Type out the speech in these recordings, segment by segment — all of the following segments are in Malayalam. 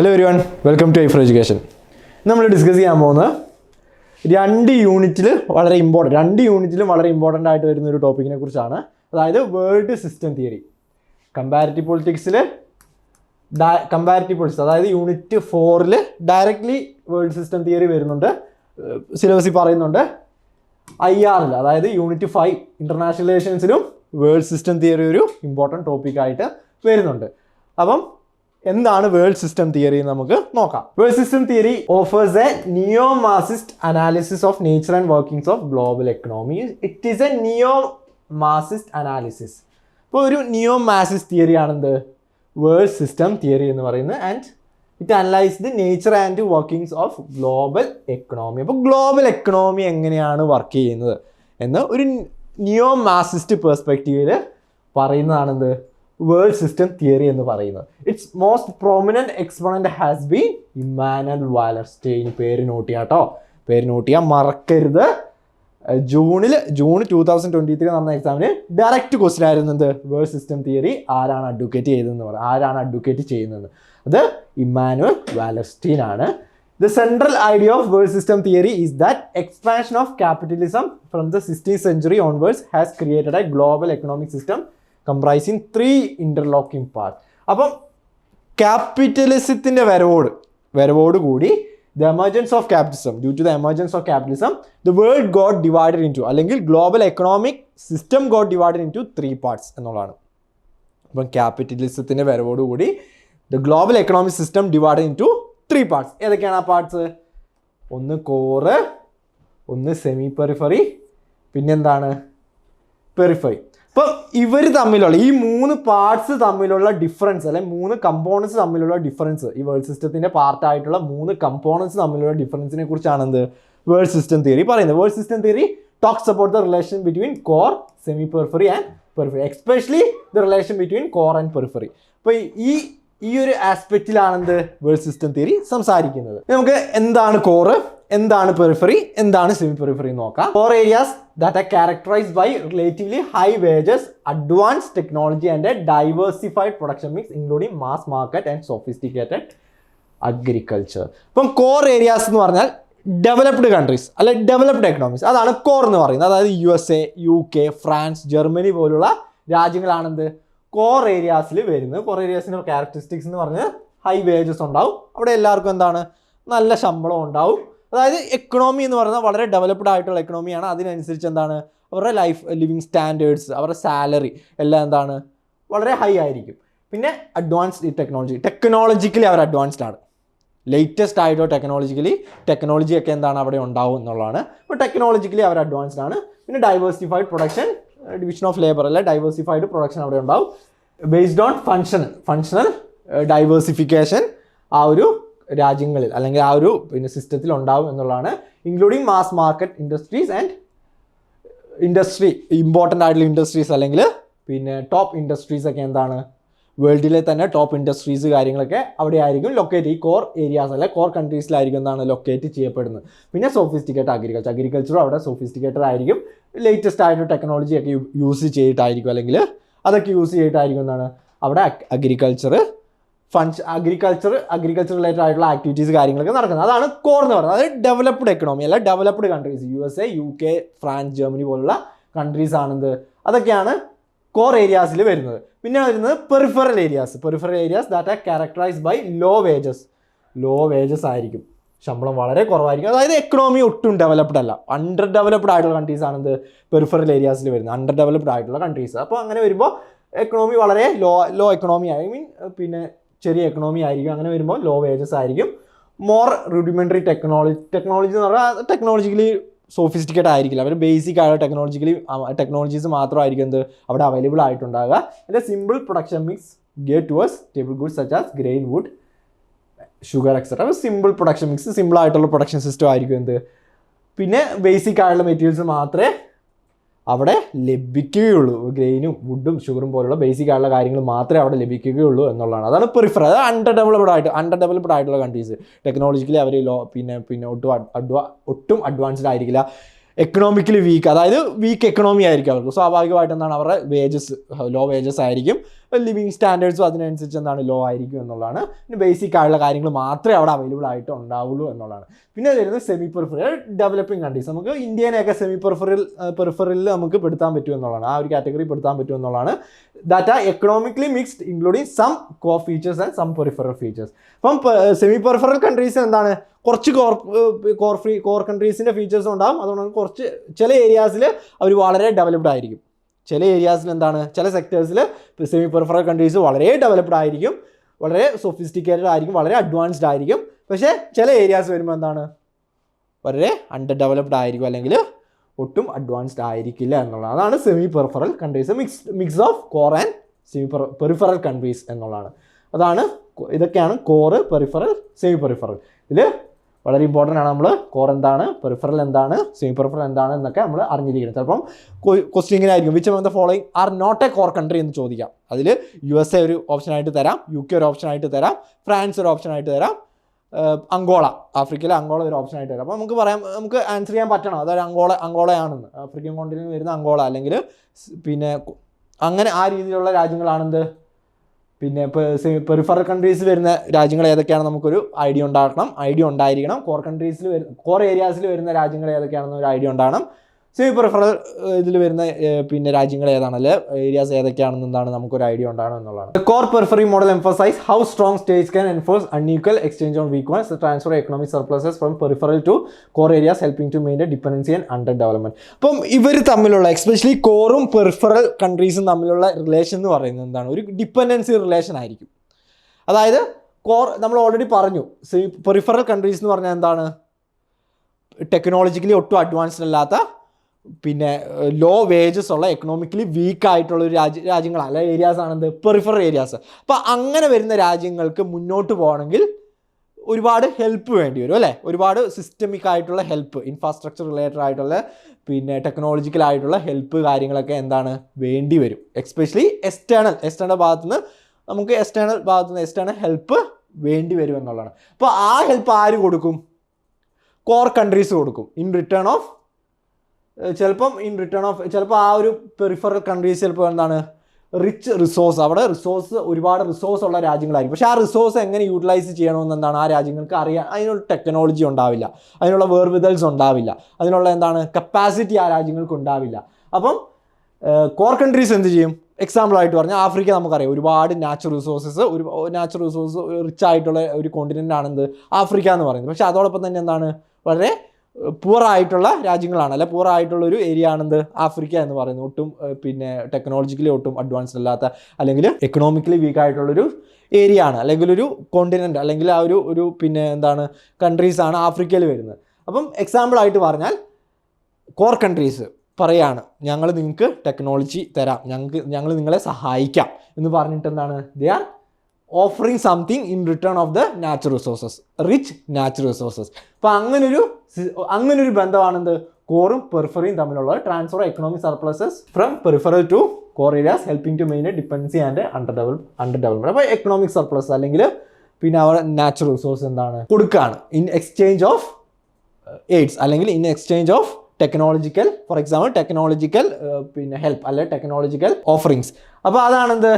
Hello everyone welcome to I four education നമ്മൾ ഡിസ്കസ് ചെയ്യാൻ പോകുന്നത് രണ്ട് യൂണിറ്റിൽ വളരെ ഇമ്പോർട്ടന്റ് രണ്ട് യൂണിറ്റിലും വളരെ ഇമ്പോർട്ടന്റ് ആയിട്ട് വരുന്ന ഒരു ടോപ്പിക്കിനെ കുറിച്ചാണ്. അതായത് വേൾഡ് സിസ്റ്റം തിയറി കമ്പാരിറ്റീവ് പൊളിറ്റിക്സിൽ കമ്പാരിറ്റീവ് പൊളിറ്റിക്സ് അതായത് യൂണിറ്റ് ഫോറിൽ ഡയറക്റ്റ്ലി വേൾഡ് സിസ്റ്റം തിയറി വരുന്നുണ്ട്. സിലബസിൽ പറയുന്നുണ്ട്. ഐ ആറിൽ അതായത് യൂണിറ്റ് ഫൈവ് ഇന്റർനാഷണൽ റിലേഷൻസിലും വേൾഡ് സിസ്റ്റം തിയറി ഒരു ഇമ്പോർട്ടന്റ് ടോപ്പിക്കായിട്ട് വരുന്നുണ്ട്. അപ്പം എന്താണ് വേൾഡ് സിസ്റ്റം തിയറി എന്ന് നമുക്ക് നോക്കാം. World system theory offers a neo Marxist analysis of nature and workings of global economy it is a neo Marxist analysis ഇപ്പോൾ ഒരു നിയോ മാസിസ്റ്റ് തിയറി ആണെന്ത്? വേൾഡ് സിസ്റ്റം തിയറി എന്ന് പറയുന്നത്. And it analyse the nature and workings of global economy അപ്പോൾ ഗ്ലോബൽ എക്കണോമി എങ്ങനെയാണ് വർക്ക് ചെയ്യുന്നത് എന്ന് ഒരു നിയോ മാസിസ്റ്റ് പെർസ്പെക്റ്റീവിൽ പറയുന്നതാണെന്ത്? വേൾഡ് സിസ്റ്റം തിയറി എന്ന് പറയുന്നത്. Its most prominent exponent has been Immanuel Wallerstein പേര് നോട്ട് ചെയ്യാം കേട്ടോ പേര് നോട്ട് മറക്കരുത്. ജൂണിൽ June two thousand twenty three നടന്ന എക്സാമിന് ഡയറക്റ്റ് ക്വസ്റ്റ്യൻ ആയിരുന്നു എന്ത്? വേൾഡ് സിസ്റ്റം തിയറി ആരാണ് അഡ്വക്കേറ്റ് ചെയ്തതെന്ന് പറയുന്നത് ആരാണ് അഡ്വക്കേറ്റ് ചെയ്യുന്നത്? അത് ഇമ്മാനുവൽ വാലസ്റ്റീൻ ആണ്. The central idea of world system theory is that expansion of capitalism from the sixteen century onwards has created a global economic system comprising three interlocking part അപ്പം ക്യാപിറ്റലിസത്തിന്റെ വരവോട് വരവോട് കൂടി the emergence of capitalism due to the emergence of capitalism the world got divided into അല്ലെങ്കിൽ global economic system got divided into three parts എന്നുള്ളതാണ്. അപ്പം ക്യാപിറ്റലിസത്തിന്റെ വരവോടുകൂടി the global economic system divide into three parts ഏതൊക്കെയാണ് ആ പാർട്സ് ഒന്ന് കോറ് ഒന്ന് സെമി പെറിഫറി പിന്നെന്താണ്? പെറിഫറി അപ്പോൾ ഇവർ തമ്മിലുള്ള ഈ മൂന്ന് പാർട്സ് തമ്മിലുള്ള ഡിഫറൻസ് അല്ലെ മൂന്ന് കമ്പോണൻസ് തമ്മിലുള്ള ഡിഫറൻസ് ഈ വേൾഡ് സിസ്റ്റത്തിന്റെ പാർട്ടായിട്ടുള്ള മൂന്ന് കമ്പോണൻസ് തമ്മിലുള്ള ഡിഫറൻസിനെ കുറിച്ചാണ് എന്ത്? വേൾഡ് സിസ്റ്റം തിയറി പറയുന്നത്. World system theory talks about the relation between core semi periphery and periphery especially the relation between core and periphery അപ്പോൾ ഈ ഈ ഒരു ആസ്പെക്റ്റിലാണ് എന്ത് വേൾഡ് സിസ്റ്റം തിയറി സംസാരിക്കുന്നത്. നമുക്ക് എന്താണ് കോറ് എന്താണ് പെറിഫറി എന്താണ് സെമി പെറിഫറി നോക്കാം. Core areas that are characterised by relatively high wages advance technology and diversified production mix including mass market and sophisticated agriculture ഇപ്പം കോർ ഏരിയാസ് എന്ന് പറഞ്ഞാൽ ഡെവലപ്ഡ് കൺട്രീസ് അല്ലെ ഡെവലപ്ഡ് എക്കണോമിക്സ് അതാണ് കോർ എന്ന് പറയുന്നത്. അതായത് U S A U K France Germany പോലുള്ള രാജ്യങ്ങളാണെന്ത്? കോർ ഏരിയാസിൽ വരുന്നത്. കോർ ഏരിയാസിന്റെ ക്യാരക്ടറിസ്റ്റിക്സ് എന്ന് പറഞ്ഞാൽ ഹൈ വേജസ് ഉണ്ടാവും. അവിടെ എല്ലാവർക്കും എന്താണ്? നല്ല ശമ്പളം ഉണ്ടാവും. അതായത് എക്കണോമി എന്ന് പറയുന്നത് വളരെ ഡെവലപ്ഡ് ആയിട്ടുള്ള എക്കണോമിയാണ് അതിനനുസരിച്ച് എന്താണ്? അവരുടെ ലൈഫ് ലിവിങ് സ്റ്റാൻഡേർഡ്സ് അവരുടെ സാലറി എല്ലാം എന്താണ്? വളരെ ഹൈ ആയിരിക്കും. പിന്നെ അഡ്വാൻസ്ഡ് ടെക്നോളജി ടെക്നോളജിക്കലി അവർ അഡ്വാൻസ്ഡ് ആണ്. ലേറ്റസ്റ്റ് ആയിട്ടോ ടെക്നോളജിക്കലി ടെക്നോളജി ഒക്കെ എന്താണ് അവിടെ ഉണ്ടാവും എന്നുള്ളതാണ്. അപ്പോൾ ടെക്നോളജിക്കലി അവർ അഡ്വാൻസ്ഡ് ആണ്. പിന്നെ diversified production division of labour അല്ലെ? ഡൈവേഴ്സിഫൈഡ് പ്രൊഡക്ഷൻ അവിടെ ഉണ്ടാവും. Based on functional functional diversification ആ ഒരു രാജ്യങ്ങളിൽ അല്ലെങ്കിൽ ആ ഒരു പിന്നെ സിസ്റ്റത്തിൽ ഉണ്ടാവും എന്നുള്ളതാണ്. Including mass market industries and industry important ആയിട്ടുള്ള ഇൻഡസ്ട്രീസ് അല്ലെങ്കിൽ പിന്നെ ടോപ്പ് ഇൻഡസ്ട്രീസ് ഒക്കെ എന്താണ്? വേൾഡിലെ തന്നെ ടോപ്പ് ഇൻഡസ്ട്രീസ് കാര്യങ്ങളൊക്കെ അവിടെ ആയിരിക്കും ലൊക്കേറ്റ് ഈ കോർ ഏരിയാസ് അല്ലെ കോർ കൺട്രീസിലായിരിക്കും എന്നാണ് ലൊക്കേറ്റ് ചെയ്യപ്പെടുന്നത്. പിന്നെ സോഫിസ്റ്റിക്കേറ്റ് അഗ്രികൾച്ചർ അഗ്രികൾച്ചറും അവിടെ സോഫിസ്റ്റിക്കേറ്റഡ് ആയിരിക്കും. ലേറ്റസ്റ്റ് ആയിട്ട് ടെക്നോളജി ഒക്കെ യൂസ് ചെയ്തിട്ടായിരിക്കും അല്ലെങ്കിൽ അതൊക്കെ യൂസ് ചെയ്തിട്ടായിരിക്കും എന്നാണ് അവിടെ agriculture funds agriculture agriculture related ആയിട്ടുള്ള ആക്ടിവിറ്റീസ് കാര്യങ്ങളൊക്കെ നടക്കുന്നത്. അതാണ് കോർ എന്ന് പറയുന്നത്. അതായത് ഡെവലപ്ഡ് എക്കണോമി അല്ല developed countries U S A U K France Germany പോലുള്ള കൺട്രീസ് ആണെന്ത്. അതൊക്കെയാണ് കോർ ഏരിയാസിൽ വരുന്നത്. പിന്നെ വരുന്നത് peripheral areas peripheral areas that are characterized by low wages low wages ആയിരിക്കും. ശമ്പളം വളരെ കുറവായിരിക്കും. അതായത് എക്കണോമി ഒട്ടും ഡെവലപ്ഡ് അല്ല. അണ്ടർ ഡെവലപ്ഡ് ആയിട്ടുള്ള കൺട്രീസ് ആണ് പെറിഫറൽ ഏരിയാസിൽ വരുന്നത്. അണ്ടർ ഡെവലപ്ഡ് ആയിട്ടുള്ള കൺട്രീസ് അപ്പോൾ അങ്ങനെ വരുമ്പോൾ എക്കണോമി വളരെ low low economy I mean പിന്നെ ചെറിയ എക്കണോമി ആയിരിക്കും. അങ്ങനെ വരുമ്പോൾ ലോ വേജസ് ആയിരിക്കും. മോർ റുഡിമെന്ററി ടെക്നോളജി ടെക്നോളജി എന്ന് പറഞ്ഞാൽ ടെക്നോളജിക്കലി സോഫിസ്റ്റിക്കേറ്റ് ആയിരിക്കില്ല അവർ ബേസിക് ആയ ടെക്നോളജിക്കലി ടെക്നോളജീസ് മാത്രമായിരിക്കും എന്ത് അവിടെ അവൈലബിൾ ആയിട്ടുണ്ടാകുക എന്റെ simple production mix get towards table goods such as grain wood sugar etcetera simple production mix simple ആയിട്ടുള്ള പ്രൊഡക്ഷൻ സിസ്റ്റം ആയിരിക്കും എന്ത്. പിന്നെ ബേസിക് ആയിട്ടുള്ള മെറ്റീരിയൽസ് മാത്രമേ അവിടെ ലഭിക്കുകയുള്ളൂ. ഗ്രെയിനും വുഡും ഷുഗറും പോലുള്ള ബേസിക് ആയിട്ടുള്ള കാര്യങ്ങൾ മാത്രമേ അവിടെ ലഭിക്കുകയുള്ളൂ എന്നുള്ളതാണ്. അതാണ് പ്രിഫർ അത് അണ്ടർ ഡെവലപ്ഡ് ആയിട്ട് അണ്ടർ ഡെവലപ്ഡ് ആയിട്ടുള്ള കൺട്രീസ് ടെക്നോളജിക്കലി അവർ ലോ പിന്നെ പിന്നെ ഒട്ടും അഡ്വാ ഒട്ടും അഡ്വാൻസ്ഡ് ആയിരിക്കില്ല. എക്കണോമിക്കലി വീക്ക് അതായത് വീക്ക് എക്കണോമി ആയിരിക്കും അവർക്ക്. സ്വാഭാവികമായിട്ട് എന്താണ്? അവരുടെ വേജസ് ലോ വേജസ് ആയിരിക്കും. ലിവിങ് സ്റ്റാൻഡേർഡ്സും അതിനനുസരിച്ച് എന്താണ് ലോ ആയിരിക്കും എന്നുള്ളതാണ്. പിന്നെ ബേസിക് ആയിട്ടുള്ള കാര്യങ്ങൾ മാത്രമേ അവിടെ അവൈലബിൾ ആയിട്ട് ഉണ്ടാവുള്ളൂ എന്നുള്ളതാണ്. പിന്നെ വരുന്നത് സെമി പെർഫറൽ ഡെവലപ്പിംഗ് കൺട്രീസ് നമുക്ക് ഇന്ത്യനെയൊക്കെ സെമി പെർഫറൽ പെർഫറിൽ നമുക്ക് പെടുത്താൻ പറ്റും എന്നുള്ളതാണ്. ആ ഒരു കാറ്റഗറി പെടുത്താൻ പറ്റും എന്നുള്ളതാണ്. That are economically mixed including some core features and some peripheral features അപ്പം സെമി പെർഫറൽ കൺട്രീസ് എന്താണ്? കുറച്ച് കോർ കോർ ഫ്രീ കോർ കൺട്രീസിന്റെ ഫീച്ചേഴ്സ് ഉണ്ടാകും അതുകൊണ്ട് കുറച്ച് ചില ഏരിയാസിൽ അവർ വളരെ ഡെവലപ്ഡ് ആയിരിക്കും. ചില ഏരിയാസിൽ എന്താണ്? ചില സെക്ടേഴ്സിൽ സെമി പെർഫറൽ കൺട്രീസ് വളരെ ഡെവലപ്ഡ് ആയിരിക്കും. വളരെ സൊഫിസ്റ്റിക്കേറ്റഡ് ആയിരിക്കും. വളരെ അഡ്വാൻസ്ഡ് ആയിരിക്കും. പക്ഷേ ചില ഏരിയാസ് വരുമ്പോൾ എന്താണ്? വളരെ അണ്ടർ ഡെവലപ്ഡ് ആയിരിക്കും അല്ലെങ്കിൽ ഒട്ടും അഡ്വാൻസ്ഡ് ആയിരിക്കില്ല എന്നുള്ളത് അതാണ് semi peripheral countries mix mix of core and semi peripheral countries എന്നുള്ളതാണ്. അതാണ് ഇതൊക്കെയാണ് കോറ് പെറിഫറൽ സെമി പെറിഫറൽ ഇതിൽ വളരെ ഇമ്പോർട്ടന്റ് ആണ് നമ്മൾ കോർ എന്താണ് പെരിഫറൽ എന്താണ് സെമി പെരിഫറൽ എന്താണ് എന്നൊക്കെ നമ്മൾ അറിഞ്ഞിരിക്കണം. ചിലപ്പം ക്വസ്റ്റ്യൻ ഇങ്ങനെ ആയിരിക്കും which of the following are not a core country എന്ന് ചോദിക്കാം. അതിൽ യു എസ് എ ഒരു ഓപ്ഷനായിട്ട് തരാം യു കെ ഒരു ഓപ്ഷനായിട്ട് തരാം ഫ്രാൻസ് ഒരു ഓപ്ഷനായിട്ട് തരാം അങ്കോള ആഫ്രിക്കയിലെ അങ്കോള ഒരു ഓപ്ഷൻ ആയിട്ട് തരാം. അപ്പോൾ നമുക്ക് പറയാം നമുക്ക് ആൻസർ ചെയ്യാൻ പറ്റണം? അതായത് അങ്കോള അങ്കോളയാണെന്ന് ആഫ്രിക്കൻ കോണ്ടിനെന്റ് വരുന്ന അങ്കോള അല്ലെങ്കിൽ പിന്നെ അങ്ങനെ ആ രീതിയിലുള്ള രാജ്യങ്ങളാണെന്ത്? പിന്നെ പെറിഫറൽ കൺട്രീസിൽ വരുന്ന രാജ്യങ്ങൾ ഏതൊക്കെയാണ് നമുക്കൊരു ഐഡിയ ഉണ്ടാക്കണം. ഐഡിയ ഉണ്ടായിരിക്കണം. കോർ കൺട്രീസിൽ വരുന്ന കോർ ഏരിയാസിൽ വരുന്ന രാജ്യങ്ങൾ ഏതൊക്കെയാണെന്ന് ഒരു ഐഡിയ ഉണ്ടാകണം. സെമി പ്രിഫറൽ ഇതിൽ വരുന്ന പിന്നെ രാജ്യങ്ങൾ ഏതാണല്ലേ? ഏരിയാസ് ഏതൊക്കെയാണെന്ന് എന്താണ് നമുക്കൊരു ഐഡിയ ഉണ്ടാകണം എന്നുള്ളതാണ്. Core periphery model emphasise how strong states can enforce unequal exchange on weak ones transfer economic surpluses from peripheral to core areas helping to main dependency and under development അപ്പം ഇവർ തമ്മിലുള്ള എക്സ്പെഷ്യലി കോറും പെർഫറൽ കൺട്രീസും തമ്മിലുള്ള റിലേഷൻ എന്ന് പറയുന്നത് എന്താണ്? ഒരു ഡിപ്പെൻഡൻസി റിലേഷൻ ആയിരിക്കും. അതായത് കോർ നമ്മൾ ഓൾറെഡി പറഞ്ഞു. പെറിഫറൽ കൺട്രീസ് എന്ന് പറഞ്ഞാൽ എന്താണ്? ടെക്നോളജിക്കലി ഒട്ടും അഡ്വാൻസ്ഡ് അല്ലാത്ത പിന്നെ ലോ വേജസ് ഉള്ള എക്കണോമിക്കലി വീക്ക് ആയിട്ടുള്ള ഒരു രാജ്യ രാജ്യങ്ങളാണ് അല്ലെ ഏരിയാസ് ആണെന്ത്? പെറിഫർ ഏരിയാസ് അപ്പോൾ അങ്ങനെ വരുന്ന രാജ്യങ്ങൾക്ക് മുന്നോട്ട് പോകണമെങ്കിൽ ഒരുപാട് ഹെൽപ്പ് വേണ്ടി വരും അല്ലേ? ഒരുപാട് സിസ്റ്റമിക് ആയിട്ടുള്ള ഹെൽപ്പ് ഇൻഫ്രാസ്ട്രക്ചർ റിലേറ്റഡ് ആയിട്ടുള്ള പിന്നെ ടെക്നോളജിക്കൽ ആയിട്ടുള്ള ഹെൽപ്പ് കാര്യങ്ങളൊക്കെ എന്താണ്? വേണ്ടി വരും. എക്സ്പെഷ്യലി എക്സ്റ്റേണൽ എക്സ്റ്റേണൽ ഭാഗത്തു നിന്ന് നമുക്ക് എക്സ്റ്റേണൽ ഭാഗത്തു നിന്ന് എക്സ്റ്റേണൽ ഹെൽപ്പ് വേണ്ടി വരും എന്നുള്ളതാണ്. അപ്പോൾ ആ ഹെൽപ്പ് ആര് കൊടുക്കും? കോർ കൺട്രീസ് കൊടുക്കും. ഇൻ റിട്ടേൺ ഓഫ് ചിലപ്പം ഇൻ റിട്ടേൺ ഓഫ് ചിലപ്പോൾ ആ ഒരു പെറിഫറൽ കൺട്രീസ് ചിലപ്പോൾ എന്താണ് റിച്ച് റിസോഴ്സ് അവിടെ റിസോഴ്സ് ഒരുപാട് റിസോഴ്സ് ഉള്ള രാജ്യങ്ങളായിരിക്കും. പക്ഷേ ആ റിസോഴ്സ് എങ്ങനെ യൂട്ടിലൈസ് ചെയ്യണമെന്ന് എന്താണ് ആ രാജ്യങ്ങൾക്ക് അറിയാൻ അതിനുള്ള ടെക്നോളജി ഉണ്ടാവില്ല. അതിനുള്ള വേർവിതൽസ് ഉണ്ടാവില്ല. അതിനുള്ള എന്താണ് കപ്പാസിറ്റി ആ രാജ്യങ്ങൾക്ക് ഉണ്ടാവില്ല. അപ്പം കോർ കൺട്രീസ് എന്ത് ചെയ്യും? എക്സാമ്പിൾ ആയിട്ട് പറഞ്ഞാൽ ആഫ്രിക്ക നമുക്കറിയാം. ഒരുപാട് നാച്ചുറൽ റിസോഴ്സസ് ഒരു നാച്ചുറൽ റിസോഴ്സ് റിച്ച് ആയിട്ടുള്ള ഒരു കോണ്ടിനെന്റ് ആണെന്ത് ആഫ്രിക്ക എന്ന് പറയുന്നത്. പക്ഷേ അതോടൊപ്പം തന്നെ എന്താണ് വളരെ പൂർ ആയിട്ടുള്ള രാജ്യങ്ങളാണ്. അല്ലെ പൂറായിട്ടുള്ള ഒരു ഏരിയ ആണെന്ത്? ആഫ്രിക്ക എന്ന് പറയുന്നത്. ഒട്ടും പിന്നെ ടെക്നോളജിക്കലി ഒട്ടും അഡ്വാൻസ്ഡ് അല്ലാത്ത അല്ലെങ്കിൽ എക്കണോമിക്കലി വീക്ക് ആയിട്ടുള്ളൊരു ഏരിയ ആണ്. അല്ലെങ്കിൽ ഒരു കോണ്ടിനെന്റ് അല്ലെങ്കിൽ ആ ഒരു ഒരു പിന്നെ എന്താണ് കൺട്രീസ് ആണ് ആഫ്രിക്കയിൽ വരുന്നത്. അപ്പം എക്സാമ്പിളായിട്ട് പറഞ്ഞാൽ കോർ കൺട്രീസ് പറയാണ് ഞങ്ങൾ നിങ്ങൾക്ക് ടെക്നോളജി തരാം. ഞങ്ങൾക്ക് ഞങ്ങൾ നിങ്ങളെ സഹായിക്കാം. എന്ന് പറഞ്ഞിട്ട് എന്താണ്? They are offering something in return of the natural resources rich natural resources അപ്പോൾ അങ്ങനൊരു സി- ഒരു ബന്ധമാണെന്ത്? കോറും പെർഫറിയും തമ്മിലുള്ള transfer economic surpluses from peripheral to core areas helping to main dependency and under develop under development അപ്പോൾ എക്കണോമിക് സർപ്ലസ് അല്ലെങ്കിൽ പിന്നെ അവർ നാച്ചുറൽ റിസോഴ്സ് എന്താണ്? കൊടുക്കുകയാണ് ഇൻ എക്സ്ചേഞ്ച് ഓഫ് എയ്ഡ്സ് അല്ലെങ്കിൽ in exchange of technological for example technological പിന്നെ ഹെൽപ്പ് അല്ലെ ടെക്നോളജിക്കൽ ഓഫറിങ്സ് അപ്പോൾ അതാണെന്ത്?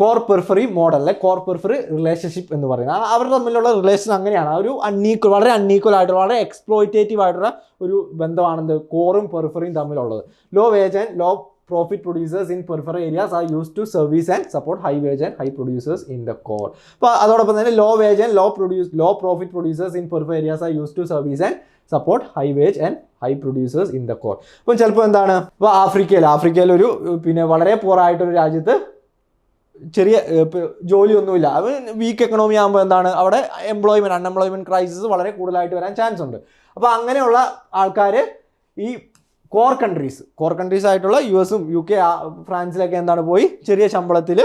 കോർ പെർഫറി മോഡൽ അല്ലെ കോർ പെർഫറി റിലേഷൻഷിപ്പ് എന്ന് പറയുന്നത്. അവർ തമ്മിലുള്ള റിലേഷൻ അങ്ങനെയാണ്. ഒരു അൺഈക്വൽ വളരെ അൺഈക്വൽ ആയിട്ടുള്ള വളരെ എക്സ്പ്ലോയിറ്റേറ്റീവ് ആയിട്ടുള്ള ഒരു ബന്ധമാണെന്ത് കോറും പെർഫറിയും തമ്മിലുള്ളത്. Low wage and low profit producers in periphery areas are use to service and support high wage and high producers in the core അപ്പോൾ അതോടൊപ്പം തന്നെ low wage and low produce low profit producers in periphery areas are use to service and support high wage and high producers in the core അപ്പം ചിലപ്പോൾ എന്താണ്? ഇപ്പോൾ ആഫ്രിക്കയിൽ ആഫ്രിക്കയിൽ ഒരു പിന്നെ വളരെ പോറായിട്ടൊരു രാജ്യത്ത് ചെറിയ ജോലിയൊന്നുമില്ല. അത് വീക്ക് എക്കണോമി ആകുമ്പോൾ എന്താണ്? അവിടെ എംപ്ലോയ്മെന്റ് അൺഎംപ്ലോയ്മെന്റ് ക്രൈസിസ് വളരെ കൂടുതലായിട്ട് വരാൻ ചാൻസ് ഉണ്ട്. അപ്പോൾ അങ്ങനെയുള്ള ആൾക്കാർ ഈ കോർ കൺട്രീസ് കോർ കൺട്രീസ് ആയിട്ടുള്ള യു എസും യു കെ ഫ്രാൻസിലൊക്കെ എന്താണ് പോയി? ചെറിയ ശമ്പളത്തിൽ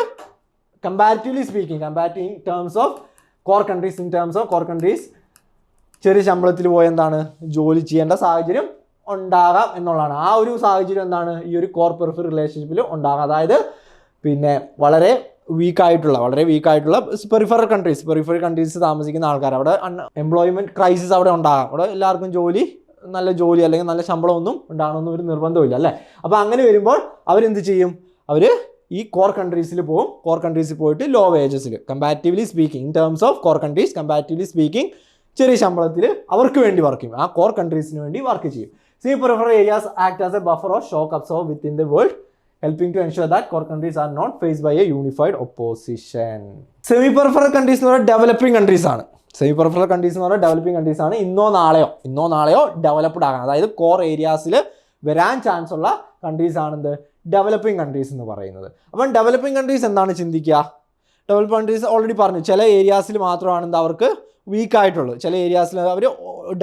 comparatively speaking comparative in terms of core countries in terms of core countries ചെറിയ ശമ്പളത്തിൽ പോയി എന്താണ്? ജോലി ചെയ്യേണ്ട സാഹചര്യം ഉണ്ടാകാം എന്നുള്ളതാണ്. ആ ഒരു സാഹചര്യം എന്താണ്? ഈ ഒരു കോർ റിലേഷൻഷിപ്പിൽ ഉണ്ടാകാം. അതായത് പിന്നെ വളരെ വീക്കായിട്ടുള്ള വളരെ വീക്കായിട്ടുള്ള പെറിഫറൽ കൺട്രീസ് പെറിഫറൽ കൺട്രീസ് താമസിക്കുന്ന ആൾക്കാർ അവിടെ എംപ്ലോയ്മെന്റ് ക്രൈസിസ് അവിടെ ഉണ്ടാകാം. അവിടെ എല്ലാവർക്കും ജോലി നല്ല ജോലി അല്ലെങ്കിൽ നല്ല ശമ്പളമൊന്നും ഉണ്ടാകണമെന്നും ഒരു നിർബന്ധമില്ല അല്ലേ? അപ്പോൾ അങ്ങനെ വരുമ്പോൾ അവരെന്ത് ചെയ്യും? അവർ ഈ കോർ കൺട്രീസിൽ പോകും കോർ കൺട്രീസിൽ പോയിട്ട് low. വേജസിൽ comparatively speaking in terms of core countries comparatively speaking ചെറിയ ശമ്പളത്തിൽ അവർക്ക് വേണ്ടി വർക്ക് ചെയ്യും. ആ കോർ കൺട്രീസിന് വേണ്ടി വർക്ക് ചെയ്യും. See periphery areas act as a buffer or shock off within the world helping to ensure that core countries are not face by a unified opposition semi peripheral countries എന്ന് പറയുന്നത് ഡെവലപ്പിംഗ് കൺട്രീസ് ആണ്. സെമി പെർഫറൽ കൺട്രീസ് എന്ന് പറയുന്നത് ഡെവലപ്പിംഗ് കൺട്രീസ് ആണ്. ഇന്നോ നാളെയോ ഇന്നോ നാളെയോ ഡെവലപ്ഡ് ആകാൻ അതായത് കോർ ഏരിയാസിൽ വരാൻ ചാൻസ് ഉള്ള കൺട്രീസ് ആണെന്ത് ഡെവലപ്പിംഗ് കൺട്രീസ് എന്ന് പറയുന്നത്. അപ്പം ഡെവലപ്പിംഗ് കൺട്രീസ് എന്താണ് ചിന്തിക്കുക? ഡെവലപ്പ് കൺട്രീസ് ഓൾറെഡി പറഞ്ഞു. ചില ഏരിയാസിൽ മാത്രമാണ് അവർക്ക് വീക്ക് ആയിട്ടുള്ളൂ. ചില ഏരിയാസിൽ അവർ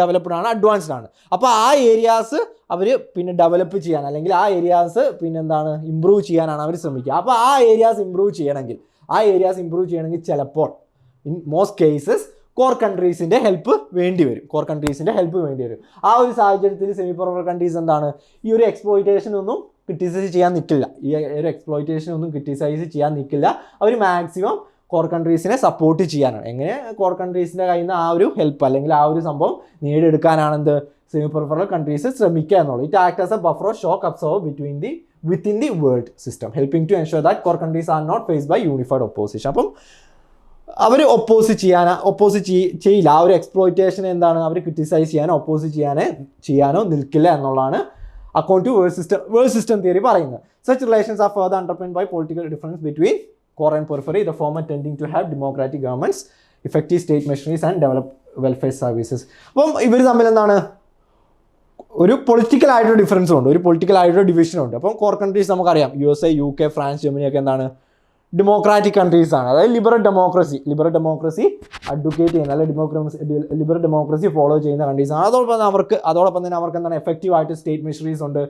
ഡെവലപ്ഡ് ആണ് അഡ്വാൻസ്ഡ് ആണ്. അപ്പോൾ ആ ഏരിയാസ് അവർ പിന്നെ ഡെവലപ്പ് ചെയ്യാൻ അല്ലെങ്കിൽ ആ ഏരിയാസ് പിന്നെ എന്താണ് ഇമ്പ്രൂവ് ചെയ്യാനാണ് അവർ ശ്രമിക്കുക. അപ്പോൾ ആ ഏരിയാസ് ഇമ്പ്രൂവ് ചെയ്യണമെങ്കിൽ ആ ഏരിയാസ് ഇമ്പ്രൂവ് ചെയ്യണമെങ്കിൽ ചിലപ്പോൾ ഇൻ മോസ്റ്റ് കേസസ് കോർ കൺട്രീസിന്റെ ഹെൽപ്പ് വേണ്ടി വരും. കോർ കൺട്രീസിന്റെ ഹെൽപ്പ് വേണ്ടി വരും. ആ ഒരു സാഹചര്യത്തിൽ സെമി പവർ കൺട്രീസ് എന്താണ് ഈ ഒരു എക്സ്പ്ലോയിറ്റേഷൻ ഒന്നും ക്രിട്ടിസൈസ് ചെയ്യാൻ നിൽക്കില്ല ഈ ഒരു എക്സ്പ്ലോയിറ്റേഷൻ ഒന്നും ക്രിട്ടിസൈസ് ചെയ്യാൻ നിൽക്കില്ല അവർ മാക്സിമം കോർ കൺട്രീസിനെ സപ്പോർട്ട് ചെയ്യാനാണ്. എങ്ങനെ കോർ കൺട്രീസിന്റെ കയ്യിൽ നിന്ന് ആ ഒരു ഹെൽപ്പ് അല്ലെങ്കിൽ ആ ഒരു സംഭവം നേടിയെടുക്കാനാണെന്ത്? സെമി പെർഫറൽ കൺട്രീസ് ശ്രമിക്കുക എന്നുള്ളത് it act as a buffer shock absorb between the within the world system helping to ensure that core countries are not face by unified opposition അപ്പം അവർ ഒപ്പോസ് ചെയ്യാൻ ഒപ്പോസ് ചെയ്യില്ല. ആ ഒരു എക്സ്പ്ലോയിറ്റേഷൻ എന്താണ്? അവർ ക്രിറ്റിസൈസ് ചെയ്യാനോ ഒപ്പോസ് ചെയ്യാനോ ചെയ്യാനോ നിൽക്കില്ല എന്നുള്ളതാണ് account to world system world system theory പറയുന്നത്. Such relations are further underpin by political difference between core and periphery the former tending to have democratic governments effective state machineries and develop welfare services അപ്പം ഇവർ തമ്മിൽ എന്താണ്? ഒരു പൊളിറ്റിക്കൽ ആയിട്ടൊരു ഡിഫറൻസും ഉണ്ട്. ഒരു പൊളിറ്റിക്കൽ ആയിട്ടൊരു ഡിവിഷനും ഉണ്ട്. അപ്പം കോർ കൺട്രീസ് നമുക്കറിയാം. U S A U K France Germany ഒക്കെ എന്താണ്? ഡെമോക്രാറ്റിക് കൺട്രീസ് ആണ്. അതായത് liberal democracy liberal democracy advocate ചെയ്യുന്ന അല്ലെങ്കിൽ ഡെമോക്രസി ലിബറൽ ഡെമോക്രസി ഫോളോ ചെയ്യുന്ന കൺട്രീസ് ആണ്. അതോടൊപ്പം തന്നെ അവർക്ക് അതോടൊപ്പം തന്നെ അവർക്ക് എന്താണ്? എഫക്റ്റീവ് ആയിട്ട് സ്റ്റേറ്റ് മെഷീനറീസ് ഉണ്ട്.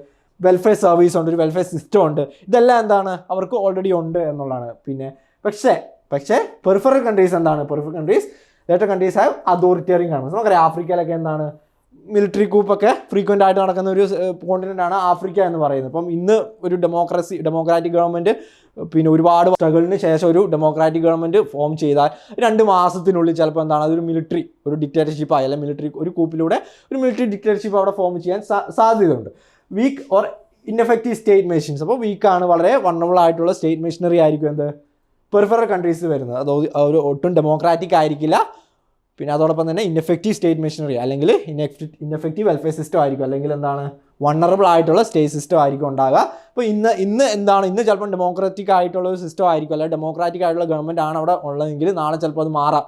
വെൽഫെയർ സർവീസ് ഉണ്ട് ഒരു വെൽഫെയർ സിസ്റ്റം ഉണ്ട്. ഇതെല്ലാം എന്താണ്? അവർക്ക് ഓൾറെഡി ഉണ്ട് എന്നുള്ളതാണ്. പിന്നെ പക്ഷേ പക്ഷേ പെർഫറൽ കൺട്രീസ് എന്താണ്? Peripheral countries later countries have authoritarian ആണ് നമുക്കറിയാം ആഫ്രിക്കയിലൊക്കെ എന്താണ്? മിലിറ്ററി കൂപ്പൊക്കെ ഫ്രീക്വന്റ് ആയിട്ട് നടക്കുന്ന ഒരു കോണ്ടിനെന്റ് ആണ് ആഫ്രിക്ക എന്ന് പറയുന്നത്. അപ്പം ഇന്ന് ഒരു ഡെമോക്രസി ഡെമോക്രാറ്റിക് ഗവൺമെന്റ് പിന്നെ ഒരുപാട് സ്ട്രഗിളിന് ശേഷം ഒരു ഡെമോക്രാറ്റിക് ഗവൺമെന്റ് ഫോം ചെയ്താൽ രണ്ട് മാസത്തിനുള്ളിൽ ചിലപ്പോൾ എന്താണ്? അതൊരു മിലിറ്ററി ഒരു ഡിക്റ്റേറ്റർഷിപ്പ് ആയി മിലിറ്ററി ഒരു കൂപ്പിലൂടെ ഒരു മിലിറ്ററി ഡിക്റ്റേറ്റർഷിപ്പ് അവിടെ ഫോം ചെയ്യാൻ സാധ്യതയുണ്ട്. Weak or ineffective state machines അപ്പോൾ വീക്കാണ് വളരെ വണ്ണബിൾ ആയിട്ടുള്ള സ്റ്റേറ്റ് മെഷീനറി ആയിരിക്കും എന്ത്? പെർഫറൽ കൺട്രീസ് വരുന്നത്. അത് ഒരു ഒട്ടും ഡെമോക്രാറ്റിക് ആയിരിക്കില്ല. പിന്നെ അതോടൊപ്പം തന്നെ ഇൻഎഫക്റ്റീവ് സ്റ്റേറ്റ് മെഷീനറി അല്ലെങ്കിൽ ഇൻഎഫക്റ്റീവ് വെൽഫെയർ സിസ്റ്റം ആയിരിക്കും. അല്ലെങ്കിൽ എന്താണ്? വണ്ണറബിൾ ആയിട്ടുള്ള സ്റ്റേറ്റ് സിസ്റ്റം ആയിരിക്കും ഉണ്ടാകുക അപ്പോൾ ഇന്ന് ഇന്ന് എന്താണ്? ഇന്ന് ചിലപ്പോൾ ഡെമോക്രാറ്റിക് ആയിട്ടുള്ള ഒരു സിസ്റ്റം ആയിരിക്കും അല്ലെങ്കിൽ ഡെമോക്രാറ്റിക് ആയിട്ടുള്ള ഗവൺമെന്റ് ആണ് അവിടെ ഉള്ളതെങ്കിൽ നാളെ ചിലപ്പോൾ അത് മാറാം.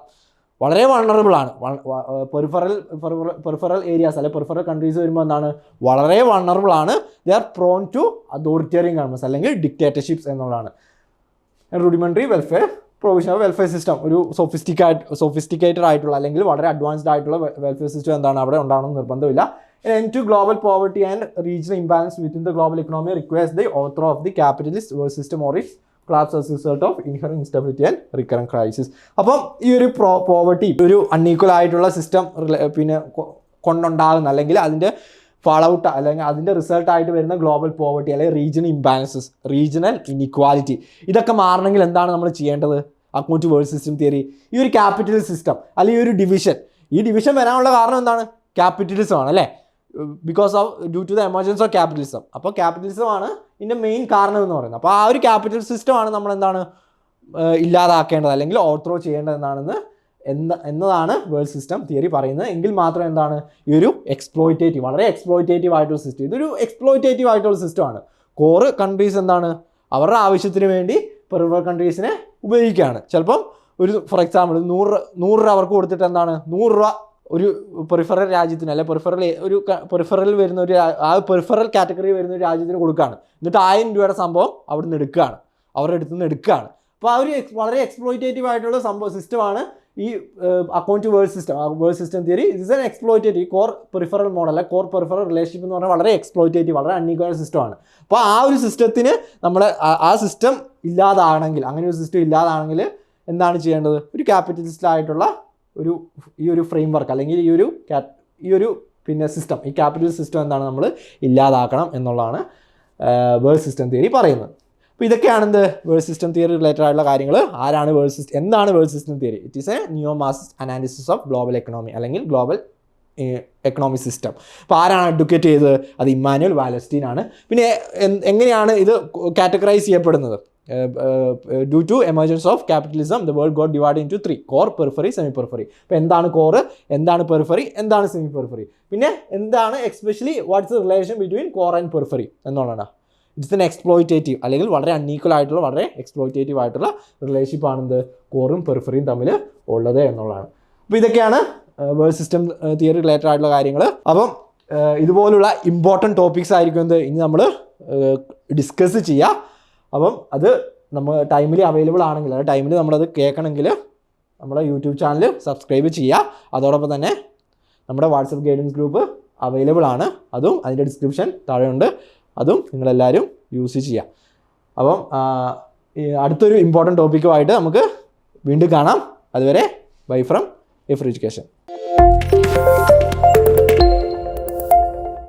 വളരെ വണറബിൾ ആണ്. പെർഫറൽ പെർഫറൽ ഏരിയാസ് അല്ലെ പെർഫറൽ കൺട്രീസ് വരുമ്പോൾ എന്താണ്? വളരെ വണറബിൾ ആണ്. They are prone to authoritarian governments അല്ലെങ്കിൽ ഡിക്റ്റേറ്റർഷിപ്സ് എന്നുള്ളതാണ്. Rudimentary welfare provision welfare system ഒരു സോഫിസ്റ്റിക്കായിട്ട് സോഫിസ്റ്റിക്കേറ്റഡ് ആയിട്ടുള്ള അല്ലെങ്കിൽ വളരെ അഡ്വാൻസ്ഡ് ആയിട്ടുള്ള വെൽഫെയർ സിസ്റ്റം എന്താണ്? അവിടെ ഉണ്ടാകണമെന്ന് നിർബന്ധമില്ല. End to global poverty and regional imbalance within the global economy requires the overthrow of the capitalist system or its collapse as result of inherent instability and recurrent crisis അപ്പം ഈ ഒരു പ്രോ പോവർട്ടി ഒരു അൺഈക്വൽ ആയിട്ടുള്ള സിസ്റ്റം പിന്നെ കൊണ്ടുണ്ടാകുന്ന അല്ലെങ്കിൽ അതിന്റെ ഫളൗട്ട് അല്ലെങ്കിൽ അതിന്റെ റിസൾട്ടായിട്ട് വരുന്ന ഗ്ലോബൽ പോവർട്ടി അല്ലെങ്കിൽ റീജിയണൽ ഇംബാലൻസസ് റീജിയണൽ ഇനിക്വാലിറ്റി ഇതൊക്കെ മാറണമെങ്കിൽ എന്താണ് നമ്മൾ ചെയ്യേണ്ടത്? അക്കൗണ്ട് വേൾഡ് സിസ്റ്റം തിയറി ഈ ഒരു ക്യാപിറ്റൽ സിസ്റ്റം അല്ലെങ്കിൽ ഈ ഒരു ഡിവിഷൻ ഈ ഡിവിഷൻ വരാനുള്ള കാരണം എന്താണ്? ക്യാപിറ്റലിസം ആണ് അല്ലേ? Because of due to the emergence of capitalism അപ്പോൾ ക്യാപിറ്റലിസം ആണ് ഇതിന്റെ മെയിൻ കാരണം എന്ന് പറയുന്നത്. അപ്പോൾ ആ ഒരു ക്യാപിറ്റൽ സിസ്റ്റമാണ് നമ്മൾ എന്താണ് ഇല്ലാതാക്കേണ്ടത് അല്ലെങ്കിൽ ഓവർത്രോ ചെയ്യേണ്ടത് എന്നാണെന്ന് എന്ന എന്നതാണ് വേൾഡ് സിസ്റ്റം തിയറി പറയുന്നത്. എങ്കിൽ മാത്രം എന്താണ് ഈ ഒരു എക്സ്പ്ലോയിറ്റേറ്റീവ് വളരെ എക്സ്പ്ലോയിറ്റേറ്റീവ് ആയിട്ടുള്ള സിസ്റ്റം ഇതൊരു എക്സ്പ്ലോയിറ്റേറ്റീവ് ആയിട്ടുള്ള സിസ്റ്റമാണ് കോർ കൺട്രീസ് എന്താണ് അവരുടെ ആവശ്യത്തിന് വേണ്ടി പെർവർ കൺട്രീസിനെ ഉപയോഗിക്കുകയാണ്. ചിലപ്പം ഒരു ഫോർ എക്സാമ്പിൾ നൂറ് നൂറ് രൂപ അവർക്ക് കൊടുത്തിട്ട് എന്താണ് നൂറ് രൂപ ഒരു പെറിഫറൽ രാജ്യത്തിന് അല്ലെ പെറിഫറൽ ഒരു പെറിഫറൽ വരുന്ന ഒരു ആ പെറിഫറൽ കാറ്റഗറി വരുന്ന ഒരു രാജ്യത്തിന് കൊടുക്കുകയാണ് എന്നിട്ട് ആയിരം രൂപയുടെ സംഭവം അവിടെ നിന്ന് എടുക്കുകയാണ് അവരുടെ അടുത്ത് നിന്ന് എടുക്കുകയാണ് അപ്പോൾ ആ ഒരു വളരെ എക്സ്പ്ലോയിറ്റേറ്റീവ് ആയിട്ടുള്ള സംഭവം സിസ്റ്റമാണ് ഈ account to world system world system theory is an exploitative core peripheral model core peripheral relationship എന്ന് പറഞ്ഞാൽ വളരെ എക്സ്പ്ലോയിറ്റേറ്റീവ് വളരെ അൺഈക്വൽ സിസ്റ്റമാണ് അപ്പോൾ ആ ഒരു സിസ്റ്റത്തിന് നമ്മൾ ആ സിസ്റ്റം ഇല്ലാതാണെങ്കിൽ അങ്ങനെ ഒരു സിസ്റ്റം ഇല്ലാതാണെങ്കിൽ എന്താണ് ചെയ്യേണ്ടത്? ഒരു ക്യാപിറ്റലിസ്റ്റ് ആയിട്ടുള്ള ഒരു ഈ ഒരു ഫ്രെയിം വർക്ക് അല്ലെങ്കിൽ ഈ ഒരു ഈ ഒരു പിന്നെ സിസ്റ്റം ഈ ക്യാപിറ്റൽ സിസ്റ്റം എന്താണ് നമ്മൾ ഇല്ലാതാക്കണം എന്നുള്ളതാണ് വേൾഡ് സിസ്റ്റം തിയറി പറയുന്നത്. അപ്പോൾ ഇതൊക്കെയാണ് എന്ത് വേൾഡ് സിസ്റ്റം തിയറി റിലേറ്റഡ് ആയിട്ടുള്ള കാര്യങ്ങൾ ആരാണ് വേൾഡ് സിസ്റ്റം എന്താണ് world system theory it is a new mass analysis of global economy അല്ലെങ്കിൽ ഗ്ലോബൽ എക്കണോമിക് സിസ്റ്റം അപ്പോൾ ആരാണ് അഡ്വക്കേറ്റ് ചെയ്തത്? അത് ഇമ്മാനുവൽ വാലസ്റ്റീൻ ആണ്. പിന്നെ എങ്ങനെയാണ് ഇത് കാറ്റഗറൈസ് ചെയ്യപ്പെടുന്നത്? Due to emergence of capitalism the world got divide into three core periphery semi periphery അപ്പോൾ എന്താണ് കോറ് എന്താണ് പെർഫറി എന്താണ് സെമി പെർഫറി പിന്നെ എന്താണ് especially what's relation between core and periphery എന്നുള്ളതാണ്. ഇറ്റ്സ് എൻ എക്സ്പ്ലോയിറ്റേറ്റീവ് അല്ലെങ്കിൽ വളരെ അൺഈക്വൽ ആയിട്ടുള്ള വളരെ എക്സ്പ്ലോയിറ്റേറ്റീവ് ആയിട്ടുള്ള റിലേഷൻഷിപ്പ് ആണെന്ത് കോറും പെർഫറിയും തമ്മിൽ ഉള്ളത് എന്നുള്ളതാണ്. അപ്പോൾ ഇതൊക്കെയാണ് വേൾഡ് സിസ്റ്റം തിയറി റിലേറ്റഡ് ആയിട്ടുള്ള കാര്യങ്ങൾ അപ്പം ഇതുപോലുള്ള ഇമ്പോർട്ടന്റ് ടോപ്പിക്സ് ആയിരിക്കും എന്ത്? ഇനി നമ്മൾ ഡിസ്കസ് ചെയ്യുക അപ്പം അത് നമ്മൾ ടൈമിൽ അവൈലബിൾ ആണെങ്കിൽ ആ ടൈമിൽ നമ്മളത് കേൾക്കണമെങ്കിൽ നമ്മുടെ യൂട്യൂബ് ചാനൽ സബ്സ്ക്രൈബ് ചെയ്യുക. അതോടൊപ്പം തന്നെ നമ്മുടെ വാട്സപ്പ് ഗൈഡൻസ് ഗ്രൂപ്പ് അവൈലബിൾ ആണ്. അതും അതിന്റെ ഡിസ്ക്രിപ്ഷൻ താഴെയുണ്ട്. അതും നിങ്ങളെല്ലാവരും യൂസ് ചെയ്യുക. അപ്പം അടുത്തൊരു ഇമ്പോർട്ടന്റ് ടോപ്പിക്കുമായിട്ട് നമുക്ക് വീണ്ടും കാണാം. അതുവരെ ബൈ ഫ്രം എഫ് എഡ്യൂക്കേഷൻ